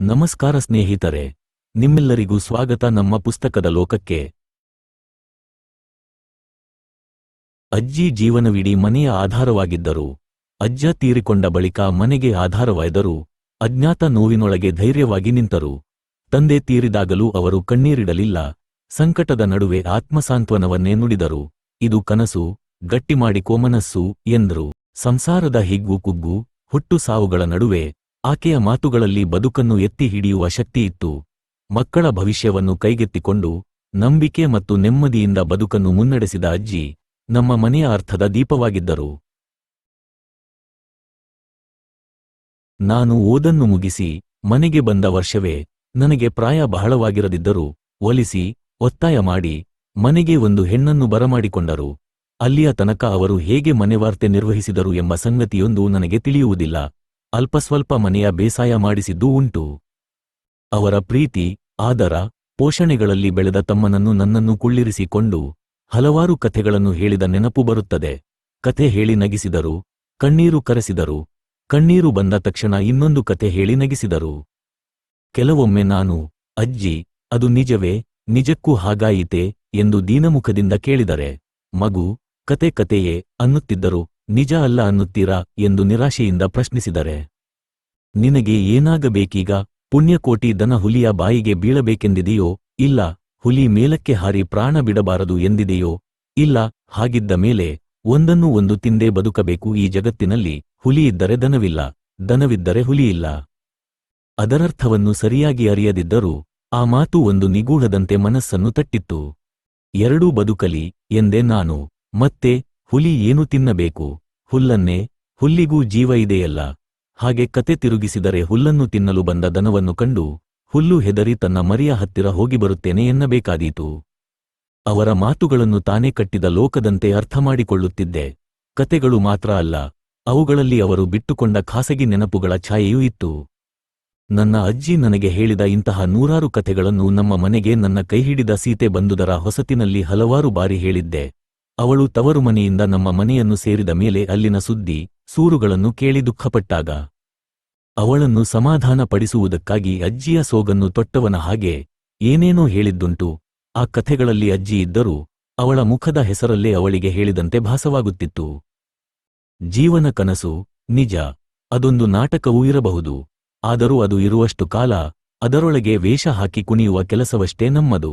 ನಮಸ್ಕಾರ ಸ್ನೇಹಿತರೆ, ನಿಮ್ಮೆಲ್ಲರಿಗೂ ಸ್ವಾಗತ ನಮ್ಮ ಪುಸ್ತಕದ ಲೋಕಕ್ಕೆ. ಅಜ್ಜಿ ಜೀವನವಿಡೀ ಮನೆಯ ಆಧಾರವಾಗಿದ್ದರು. ಅಜ್ಜ ತೀರಿಕೊಂಡ ಬಳಿಕ ಮನೆಗೆ ಆಧಾರವಾದರು ಅಜ್ಞಾತ ನೋವಿನೊಳಗೆ ಧೈರ್ಯವಾಗಿ ನಿಂತರು. ತಂದೆ ತೀರಿದಾಗಲೂ ಅವರು ಕಣ್ಣೀರಿಡಲಿಲ್ಲ. ಸಂಕಟದ ನಡುವೆ ಆತ್ಮಸಾಂತ್ವನವನ್ನೇ ನುಡಿದರು. ಇದು ಕನಸು, ಗಟ್ಟಿಮಾಡಿಕೋ ಮನಸ್ಸು, ಎಂದರು. ಸಂಸಾರದ ಹಿಗ್ಗು ಕುಗ್ಗು, ಹುಟ್ಟು ಸಾವುಗಳ ನಡುವೆ ಆಕೆಯ ಮಾತುಗಳಲ್ಲಿ ಬದುಕನ್ನು ಎತ್ತಿ ಹಿಡಿಯುವ ಶಕ್ತಿಯಿತ್ತು ಮಕ್ಕಳ ಭವಿಷ್ಯವನ್ನು ಕೈಗೆತ್ತಿಕೊಂಡು ನಂಬಿಕೆ ಮತ್ತು ನೆಮ್ಮದಿಯಿಂದ ಬದುಕನ್ನು ಮುನ್ನಡೆಸಿದ ಅಜ್ಜಿ ನಮ್ಮ ಮನೆಯ ಅರ್ಥದ ದೀಪವಾಗಿದ್ದರು. ನಾನು ಓದನ್ನು ಮುಗಿಸಿ ಮನೆಗೆ ಬಂದ ವರ್ಷವೇ ನನಗೆ ಪ್ರಾಯ ಬಹಳವಾಗಿರದಿದ್ದರೂ ಒಲಿಸಿ, ಒತ್ತಾಯ ಮಾಡಿ, ಮನೆಗೆ ಒಂದು ಹೆಣ್ಣನ್ನು ಬರಮಾಡಿಕೊಂಡರು. ಅಲ್ಲಿಯ ತನಕ ಅವರು ಹೇಗೆ ಮನೆವಾರ್ತೆ ನಿರ್ವಹಿಸಿದರು ಎಂಬ ಸಂಗತಿಯೊಂದು ನನಗೆ ತಿಳಿಯುವುದಿಲ್ಲ. ಅಲ್ಪಸ್ವಲ್ಪ ಮನೆಯ ಬೇಸಾಯ ಮಾಡಿಸಿದ್ದೂ ಉಂಟು. ಅವರ ಪ್ರೀತಿ, ಆದರ, ಪೋಷಣೆಗಳಲ್ಲಿ ಬೆಳೆದ ತಮ್ಮನನ್ನು ನನ್ನನ್ನು ಕುಳ್ಳಿರಿಸಿಕೊಂಡು ಹಲವಾರು ಕಥೆಗಳನ್ನು ಹೇಳಿದ ನೆನಪು ಬರುತ್ತದೆ. ಕಥೆ ಹೇಳಿ ನಗಿಸಿದರು, ಕಣ್ಣೀರು ಕರೆಸಿದರು, ಕಣ್ಣೀರು ಬಂದ ತಕ್ಷಣ ಇನ್ನೊಂದು ಕಥೆ ಹೇಳಿ ನಗಿಸಿದರು. ಕೆಲವೊಮ್ಮೆ ನಾನು, ಅಜ್ಜಿ, ಅದು ನಿಜವೇ, ನಿಜಕ್ಕೂ ಹಾಗಾಯಿತೆ? ಎಂದು ದೀನಮುಖದಿಂದ ಕೇಳಿದರೆ, ಮಗು, ಕತೆ ಕತೆಯೇ, ಅನ್ನುತ್ತಿದ್ದರು. ನಿಜ ಅಲ್ಲ ಅನ್ನುತ್ತೀರಾ ಎಂದು ನಿರಾಶೆಯಿಂದ ಪ್ರಶ್ನಿಸಿದರೆ. ನಿನಗೆ ಏನಾಗಬೇಕೀಗ? ಪುಣ್ಯಕೋಟಿ ದನ ಹುಲಿಯ ಬಾಯಿಗೆ ಬೀಳಬೇಕೆಂದಿದೆಯೋ? ಇಲ್ಲ, ಹುಲಿ ಮೇಲಕ್ಕೆ ಹಾರಿ ಪ್ರಾಣ ಬಿಡಬಾರದು ಎಂದಿದೆಯೋ? ಇಲ್ಲ, ಹಾಗಿದ್ದ ಮೇಲೆ ಒಂದನ್ನು ಒಂದು ತಿಂದೇ ಬದುಕಬೇಕು ಈ ಜಗತ್ತಿನಲ್ಲಿ ಹುಲಿಯಿದ್ದರೆ ದನವಿಲ್ಲ, ದನವಿದ್ದರೆ ಹುಲಿಯಿಲ್ಲ ಅದರರ್ಥವನ್ನು ಸರಿಯಾಗಿ ಅರಿಯದಿದ್ದರೂ, ಆ ಮಾತು ಒಂದು ನಿಗೂಢದಂತೆ ಮನಸ್ಸನ್ನು ತಟ್ಟಿತ್ತು. ಎರಡೂ ಬದುಕಲಿ ಎಂದೆ ನಾನು, ಮತ್ತೆ ಹುಲಿ ಏನು ತಿನ್ನಬೇಕು? ಹುಲ್ಲನ್ನೇ, ಹುಲ್ಲಿಗೂ ಜೀವ ಇದೆಯಲ್ಲ. ಹಾಗೆ ಕತೆ ತಿರುಗಿಸಿದರೆ ಹುಲ್ಲನ್ನು ತಿನ್ನಲು ಬಂದ ದನವನ್ನು ಕಂಡು ಹುಲ್ಲು ಹೆದರಿ ತನ್ನ ಮರಿಯ ಹತ್ತಿರ ಹೋಗಿ ಬರುತ್ತೇನೆ ಎನ್ನಬೇಕಾದೀತು. ಅವರ ಮಾತುಗಳನ್ನು ತಾನೇ ಕಟ್ಟಿದ ಲೋಕದಂತೆ ಅರ್ಥಮಾಡಿಕೊಳ್ಳುತ್ತಿದ್ದೆ. ಕತೆಗಳು ಮಾತ್ರ ಅಲ್ಲ, ಅವುಗಳಲ್ಲಿ ಅವರು ಬಿಟ್ಟುಕೊಂಡ ಖಾಸಗಿ ನೆನಪುಗಳ ಛಾಯೆಯೂ ಇತ್ತು. ನನ್ನ ಅಜ್ಜಿ ನನಗೆ ಹೇಳಿದ ಇಂತಹ ನೂರಾರು ಕಥೆಗಳನ್ನು ನಮ್ಮ ಮನೆಗೆ ನನ್ನ ಕೈಹಿಡಿದ ಸೀತೆ ಬಂದುದರ ಹೊಸತಿನಲ್ಲಿ ಹಲವಾರು ಬಾರಿ ಹೇಳಿದ್ದೆ. ಅವಳು ತವರು ಮನೆಯಿಂದ ನಮ್ಮ ಮನೆಯನ್ನು ಸೇರಿದ ಮೇಲೆ ಅಲ್ಲಿನ ಸುದ್ದಿ, ಸೂರುಗಳನ್ನು ಕೇಳಿ ದುಃಖಪಟ್ಟಾಗ ಅವಳನ್ನು ಸಮಾಧಾನ ಪಡಿಸುವುದಕ್ಕಾಗಿ ಅಜ್ಜಿಯ ಸೋಗನ್ನು ತೊಟ್ಟವನ ಹಾಗೆ ಏನೇನೋ ಹೇಳಿದ್ದುಂಟು, ಆ ಕಥೆಗಳಲ್ಲಿ ಅಜ್ಜಿ ಇದ್ದರೂ ಅವಳ ಮುಖದ ಹೆಸರಲ್ಲೇ ಅವಳಿಗೆ ಹೇಳಿದಂತೆ ಭಾಸವಾಗುತ್ತಿತ್ತು. ಜೀವನ ಕನಸು, ನಿಜ, ಅದೊಂದು ನಾಟಕವೂ ಇರಬಹುದು, ಆದರೂ ಅದು ಇರುವಷ್ಟು ಕಾಲ ಅದರೊಳಗೆ ವೇಷ ಹಾಕಿ ಕುಣಿಯುವ ಕೆಲಸವಷ್ಟೇ ನಮ್ಮದು.